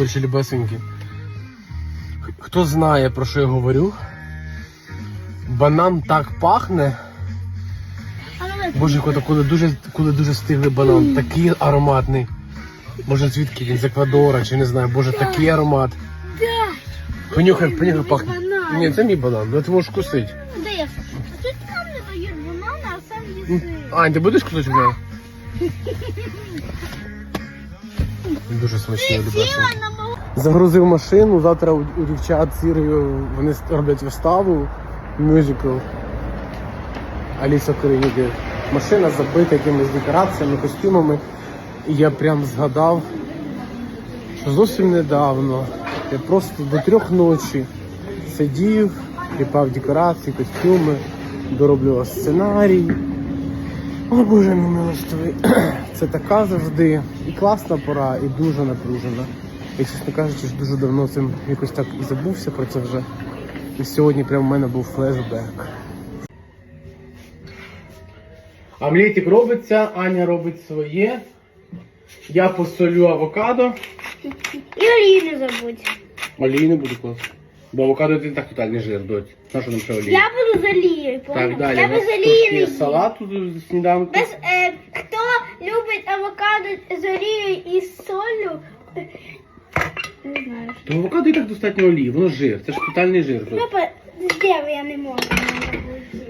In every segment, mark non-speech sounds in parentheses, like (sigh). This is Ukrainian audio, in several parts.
Короче, любесенькі. Хто знає, про що я говорю? Банан так пахне. Боже, коли, дуже коли дуже стиглий банан, такий ароматний. Може звідки він з Еквадора, чи не знаю, боже, такий аромат. Понюхай, понюхай пахне. Ні, це мій банан, ну ти можеш кусити. Де я? А тут там не дають банани, а сам їси. Ань, ти будеш кусати мене? (laughs) Дуже на мого. Загрузив машину, завтра у, у дівчат з вони роблять виставу, мюзикл. Аліса Коренюки. Машина забита якимись декораціями, костюмами. І я прям згадав, що зовсім недавно я просто до трьох ночі сидів, кліпав декорації, костюми, дороблював сценарій. О Боже мій милостивий. (clears throat) Це така завжди і класна пора, і дуже напружена. Я, чесно кажучи, дуже давно цим якось так і забувся про це вже. І сьогодні прямо в мене був флешбек. Омлетик робиться, Аня робить своє. Я посолю авокадо. І олії не забудь. Олії не буду класти. Бо авокадо це так тотальний жир, доть. На що нам ще олії? Я буду з олією. Так, далі. Я у нас без олії не є їм. салату з сніданку. Без, е, хто любить авокадо з олією і з солью, не знаю. То авокадо і так достатньо олії, воно жир, це ж тотальний жир. Ну, по- з я не можу.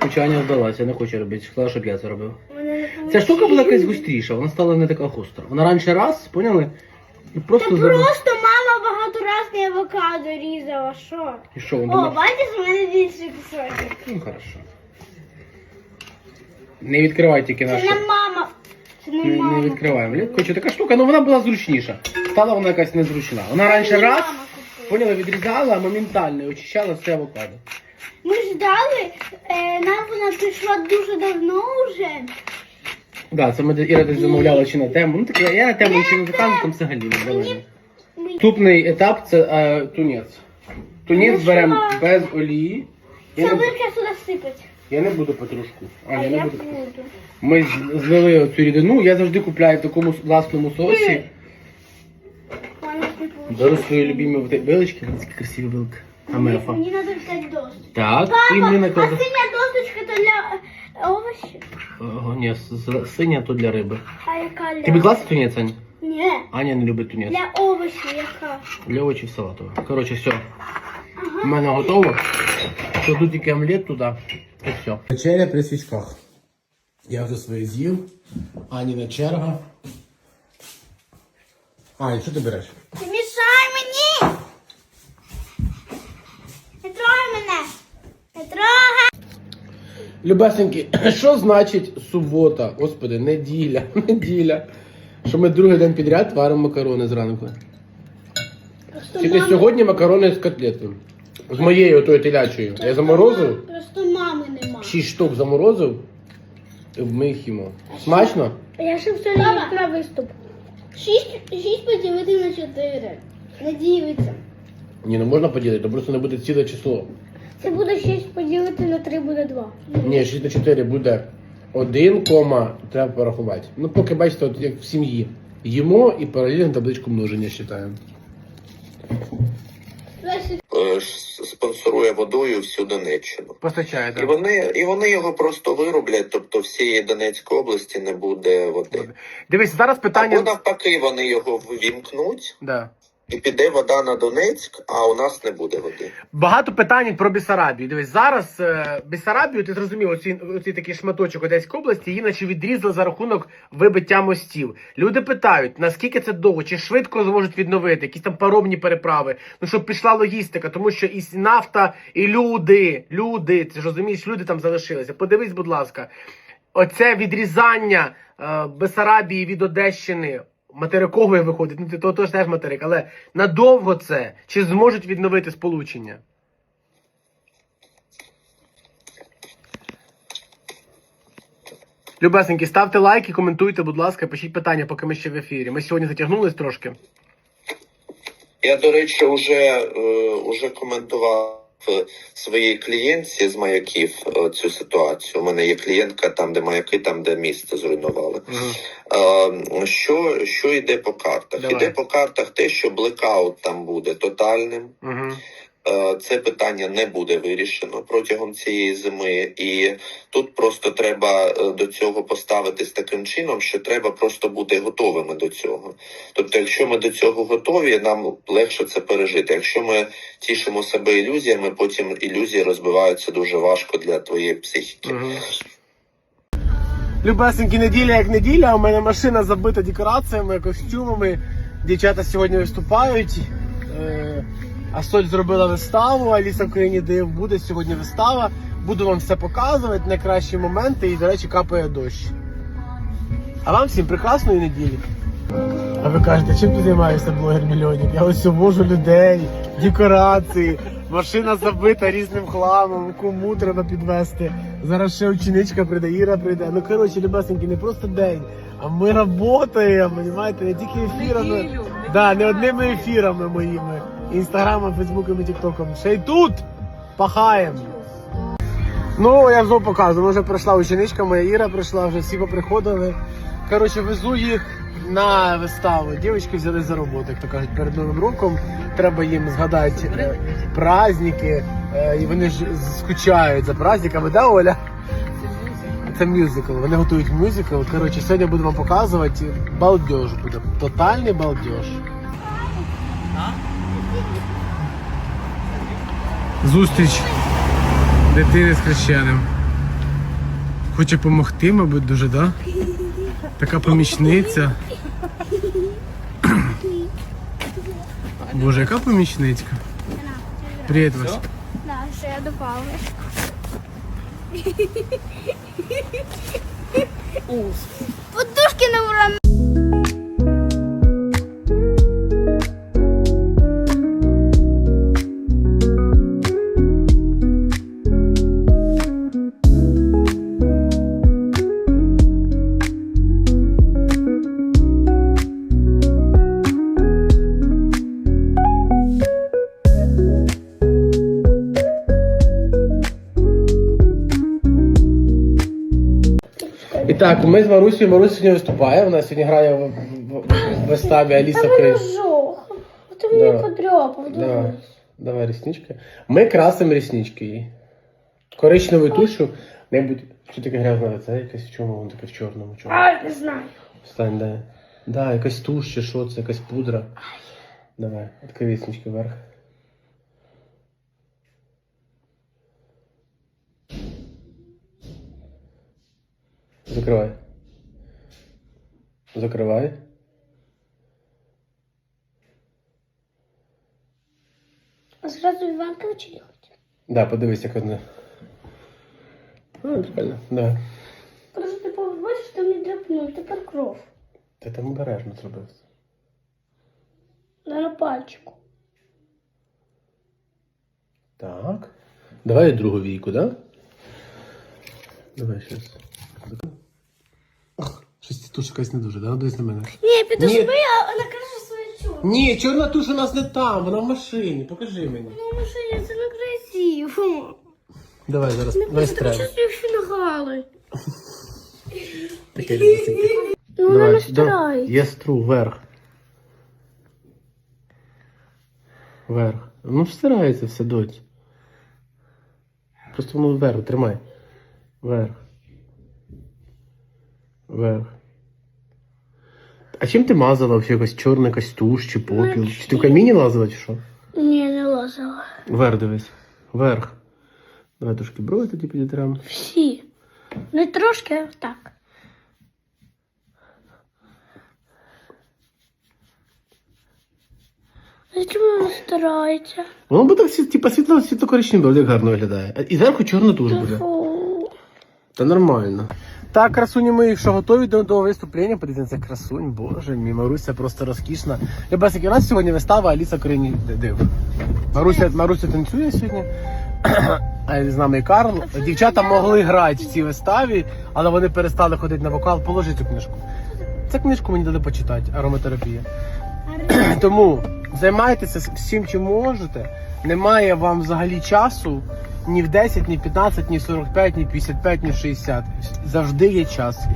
Хоча Аня здалася, не хоче робити, сказала, щоб я це робив. Ця штука була якась густріша, вона стала не така гостра. Вона раніше раз, поняли? І Та просто забив. просто мама багато раз не авокадо різала, що? І що, він О, думав? бачиш, у мене більше кусочок. Ну, хорошо. Не відкривай тільки Це нашу. не мама. Це не Не, не мама. відкриваємо. Лі- Коротше, така штука, ну вона була зручніша. Стала вона якась незручна. Вона раніше раз, мама купила. поняла, відрізала, моментально і очищала все авокадо. Ми ждали, е, нам вона прийшла дуже давно вже. Да, це ми Іра десь замовляла чи на тему. Ну таке, я на тему чи не заказую, там взагалі не залежно. Наступний етап це е, тунець. Тунець Ну, беремо що? без олії. Я Це не, велика сюди сипать. я не буду потрошку. А, А я не буду. буду. Ми з- злили оцю рідину, я завжди купляю в такому с- власному соусі. Не. Беру свої любимі вот вилочки, такі красиві вилки. Амефа. Мені треба взяти доску. Так, і Папа, ми а синя досточка то для е, овочів? Ого, ні, с- с- синя то для риби. А яка для... Тобі класний тунець, Ань? Ні, Аня не любить тунець. для овочів яка? Для овочів салатового. Коротше, все. У мене готово. Кладу тільки омлет туди. І все. Вечеря при свічках. Я вже своє з'їв. Аніна черга. Аня, що ти береш? Ти мішай мені! Не трогай мене! Не трогай! Любесенькі, що (clears throat) значить субота? Господи, неділя, (laughs) неділя. Що ми другий день підряд варимо макарони зранку. Просто Тільки мами- сьогодні макарони з котлетою. З моєю отою телячою. Я заморозив, Просто мами нема. 6 штук заморозив. І ми їх їмо. Смачно? Я ще все на виступ. Шість, шість поділити на чотири. Не ділиться. Ні, ну можна поділити, то просто не буде ціле число. Це буде 6 поділити на 3 буде 2. Ні, 6 на 4 буде 1, кома, треба порахувати. Ну, поки бачите, от як в сім'ї. Їмо і паралельно табличку множення вважаємо. е, спонсорує водою всю Донеччину. Постачає, І вони, і вони його просто вироблять, тобто всієї Донецької області не буде води. Дивись, зараз питання. Або навпаки, вони його ввімкнуть, Да. І піде вода на Донецьк, а у нас не буде води. Багато питань про Бесарабію. Дивись, зараз е, Бесарабію, ти зрозумів, оці, оці такий шматочок Одеської області, її наче відрізали за рахунок вибиття мостів. Люди питають, наскільки це довго, чи швидко зможуть відновити, якісь там паромні переправи, ну щоб пішла логістика, тому що і нафта, і люди, люди, ти ж розумієш, люди там залишилися. Подивись, будь ласка, оце відрізання е, Бесарабії від Одещини. Материкової виходить, ну це то, то ж теж материк, але надовго це чи зможуть відновити сполучення? Любесенькі, ставте лайки, коментуйте, будь ласка, пишіть питання, поки ми ще в ефірі. Ми сьогодні затягнулись трошки. Я, до речі, вже, е, уже коментував своїй клієнтці з маяків е, цю ситуацію. У мене є клієнтка там, де маяки, там, де місце зруйнували. Угу. Що, що йде по картах? Давай. Іде по картах те, що блекаут там буде тотальним. Угу. Е, Це питання не буде вирішено протягом цієї зими, і тут просто треба е, до цього поставитись таким чином, що треба просто бути готовими до цього. Тобто, якщо ми до цього готові, нам легше це пережити. Якщо ми тішимо себе ілюзіями, потім ілюзії розбиваються дуже важко для твоєї психіки. Любесенькі неділя як неділя, у мене машина забита декораціями, костюмами. Дівчата сьогодні виступають. Е, Асоль зробила виставу, Аліса в країні див буде сьогодні вистава. Буду вам все показувати, найкращі моменти і, до речі, капає дощ. А вам всім прекрасної неділі. А ви кажете, чим ти займаєшся, блогер мільйонник? Я ось вожу людей, декорації, машина забита різним хламом, кому треба підвести. Зараз ще ученичка прийде, Іра прийде. Ну коротше, любесеньки, не просто день, а ми працюємо, розумієте, не тільки ефірами. Да, не одними ефірами моїми. Інстаграмом, Фейсбуком і Тіктоком. Ще й тут пахаємо. Ну, я знову показую. Вже прийшла ученичка, моя Іра прийшла, вже всі поприходили. Коротше, везу їх на виставу. Дівчатки взяли за роботу, як то кажуть, перед Новим роком. Треба їм згадати е, праздники. е, і вони ж скучають за праздниками, да, Оля? Це мюзикл. Вони готують мюзикл. Коротше, сьогодні буду вам показувати. Балдеж буде. Тотальний балдеж. Зустріч дитини з хрещеним. Хоче допомогти, мабуть, дуже, да? Така помічниця. Боже, яка помічницька. Привіт, Вася. Да, що я допала. Подушки на уран. Так, ми з Марусею. Маруся сьогодні виступає. Вона сьогодні грає в, в, в виставі Аліса жох. Ти мені Да. подряпав. Давай, давай реснички. Ми красимо реснички їй. Коричневою тушу. Небудь. Що таке грязне лице? Якесь в чому? Воно таке в чорному. Чому? А, не знаю. Встань, дай. Да, якась туш чи що це, якась пудра. Давай, відкрий реснички вверх. Закривай. Закривай. А зразу Іванковича їхати. Да, подивись, як одне. А, прикольно, да. Просто ти побачиш, що мені драпнув, тепер кров. Ти там обережно зробив. На пальчику. Так. Давай другу війку, да? Давай щас. Щось ця туша якась не дуже, да? Дивись на мене. Ні, піду Ні. а вона каже своє чудо. Ні, чорна туша у нас не там, вона в машині. Покажи мені. Ну, машині це не красиво. Давай зараз. Не просто стрель. хочу їх фінагали. Таке рівнесеньке. Ну, вона не старається. Я стру вверх. Вверх. Ну стирається все доць. Просто воно вверх, тримай. Вверх. Вверх. А чим ти мазала взагалі якось чорний якась туш чи попіл? Чи ти в каміні лазила чи що? Ні, не лазила. Вверх дивись. Вверх. Давай трошки брови тоді підітремо. Всі. Не трошки, а так. Чому вона старається? Воно буде всі, типа світло світло коричневе, як гарно виглядає. І зверху чорна туш буде. Та нормально. Так, красуні мої, що готові до, до виступлення, подивіться красунь, боже мій, Маруся просто розкішна. Любасики, у нас сьогодні вистава Аліса Корені Див. Маруся, Маруся танцює сьогодні. (clears throat) А з нами і Карл. Дівчата могли грати в цій виставі, але вони перестали ходити на вокал. Положи цю книжку. Цю книжку мені дали почитати, ароматерапія. (clears throat) Тому Займайтеся всім, чим можете. Немає вам взагалі часу ні в 10, ні в 15, ні в 45, ні в 55, ні в 60. Завжди є час.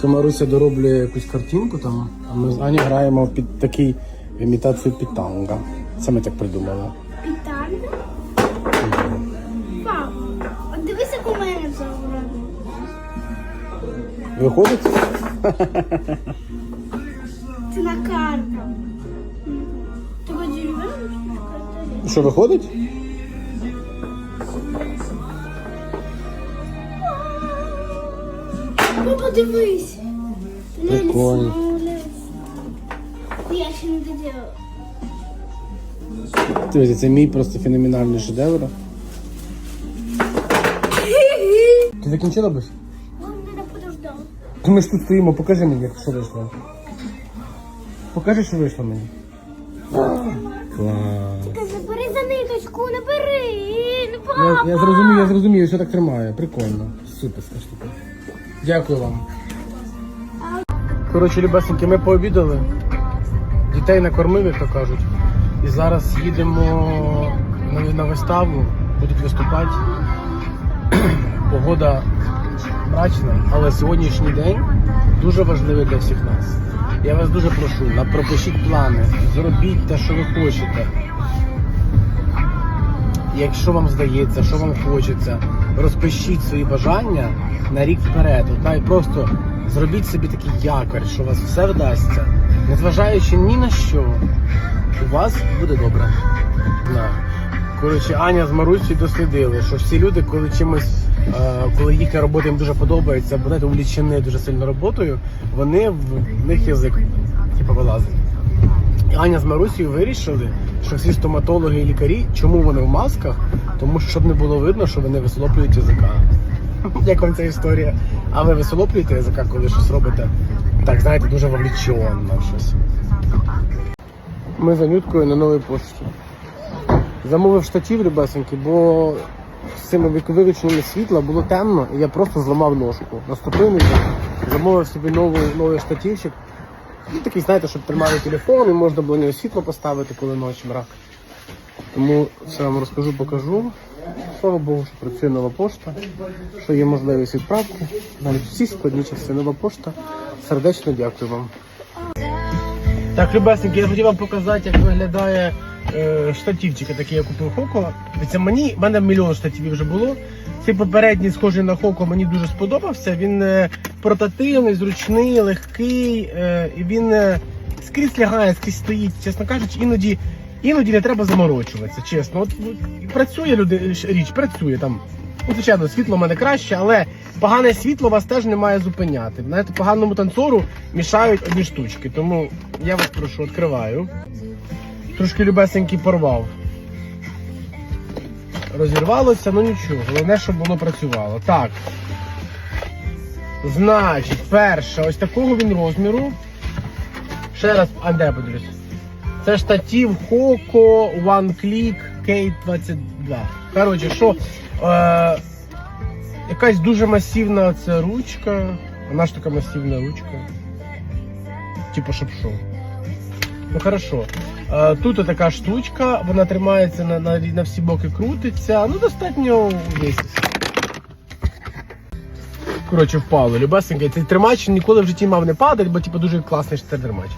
Поки Маруся дороблює якусь картинку там, а ми з Ані граємо під такий в імітацію пітанга. Це ми так придумали. Питання? Пап, от дивись, як у мене все зроблено. Виходить? Це на карта. Ти будеш Що виходить? Ну подивись. Прикольно. Я ще не доділа. Дивіться, це мій просто феноменальний шедевр. Ти закінчила бись? Вам треба. Ми ж тут стоїмо, покажи мені, як що вийшло. Покажи, що вийшло мені. Клас. Забери за ниточку, не бери. Ну, Я, папа. я зрозумів, я зрозумів, що так тримає. Прикольно. Суперська штука. Дякую вам. Коротше, любесеньки, ми пообідали. Дітей накормили, то кажуть. І зараз їдемо на, виставу, будуть виступати. (clears throat) Погода мрачна, але сьогоднішній день дуже важливий для всіх нас. Я вас дуже прошу, пропишіть плани, зробіть те, що ви хочете. Якщо вам здається, що вам хочеться, розпишіть свої бажання на рік вперед. От навіть просто зробіть собі такий якорь, що у вас все вдасться, незважаючи ні на що, у вас буде добре. Да. Коротше, Аня з Марусею дослідили, що всі люди, коли чимось, е, коли їхня робота їм дуже подобається, або навіть увлічені дуже сильно роботою, вони в них язик типу, вилазить. Аня з Марусею вирішили, що всі стоматологи і лікарі, чому вони в масках? Тому що щоб не було видно, що вони висолоплюють язика. (laughs) Як вам ця історія? А ви висолоплюєте язика, коли щось робите? Так, знаєте, дуже вовлічено щось. Ми за Нюткою на новій пошті. Замовив штатів, ребесеньки, бо з цими вик- виключеннями світла було темно, і я просто зламав ножку. Наступив на замовив собі новий, новий штативчик. Ну, такий, знаєте, щоб тримали телефон і можна було нього світло поставити, коли ночі мрак. Тому все вам розкажу, покажу. Слава Богу, що працює нова пошта, що є можливість відправки. Навіть всі складні часи нова пошта. Сердечно дякую вам. Так, любесненьки, я хотів вам показати, як виглядає штативчики, такі я купив Хоко. Дивіться, мені, в мене мільйон штативів вже було. Цей попередній, схожий на Хоко, мені дуже сподобався. Він е, портативний, зручний, легкий, е, і він е, скрізь лягає, скрізь стоїть, чесно кажучи, іноді. Іноді не треба заморочуватися, чесно. От ну, працює люди, річ, працює там. Ну, звичайно, світло в мене краще, але погане світло вас теж не має зупиняти. Знаєте, поганому танцору мішають одні штучки. Тому я вас прошу, відкриваю. Трошки любесенький порвав. Розірвалося, ну нічого. Головне, щоб воно працювало. Так. Значить, перше, ось такого він розміру. Ще раз, а де подивлюсь. Це штатив Hoco One Click K22. Коротше, що е, якась дуже масивна ця ручка. Вона ж така масивна ручка. Типу, щоб що. Ну хорошо. Тут така штучка, вона тримається на, на, на всі боки, крутиться. Ну, достатньо весь. Коротше, впало. Любесенький. Цей тримач ніколи в житті мав не падати, бо типу, дуже класний тримач.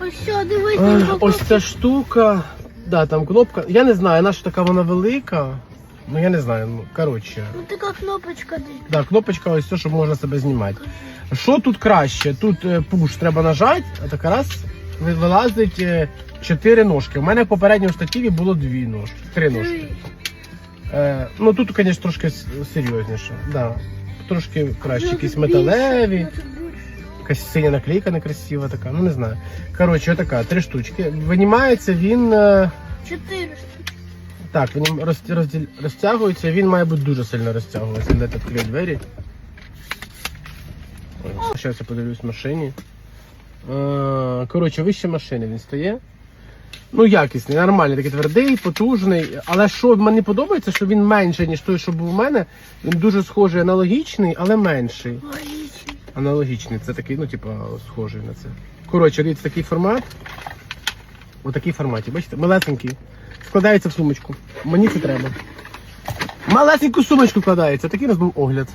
Ось що, дивись, Ось ця штука. Да, там кнопка. Я не знаю, наша така вона велика. Ну я не знаю, ну коротше. Ну така кнопочка десь. Да, кнопочка ось все, щоб можна себе знімати. Що тут краще? Тут е, пуш треба нажати, а так раз вилазить е, чотири ножки. У мене в попередньому штативі було дві ножки, три ножки. Е, ну тут, звісно, трошки серйозніше. Да. Трошки краще, якісь металеві. Якась синя наклейка некрасива така, ну не знаю. Коротше, отака, три штучки. Винімається він. е, Чотири штуки. Так, він розділ, розтягується, він має бути дуже сильно розтягуватися. Де тут відкрию двері. Зараз я подивлюсь в машині. Е, Коротше, вище машини він стає. Ну, якісний, нормальний, такий твердий, потужний. Але що мені подобається, що він менший, ніж той, що був у мене. Він дуже схожий, аналогічний, але менший. Аналогічний, це такий, ну, типа, схожий на це. Коротше, дивіться, такий формат. Отакий форматі, бачите, малесенький. Складається в сумочку. Мені це треба. Малесеньку сумочку складається. Такий у нас був огляд.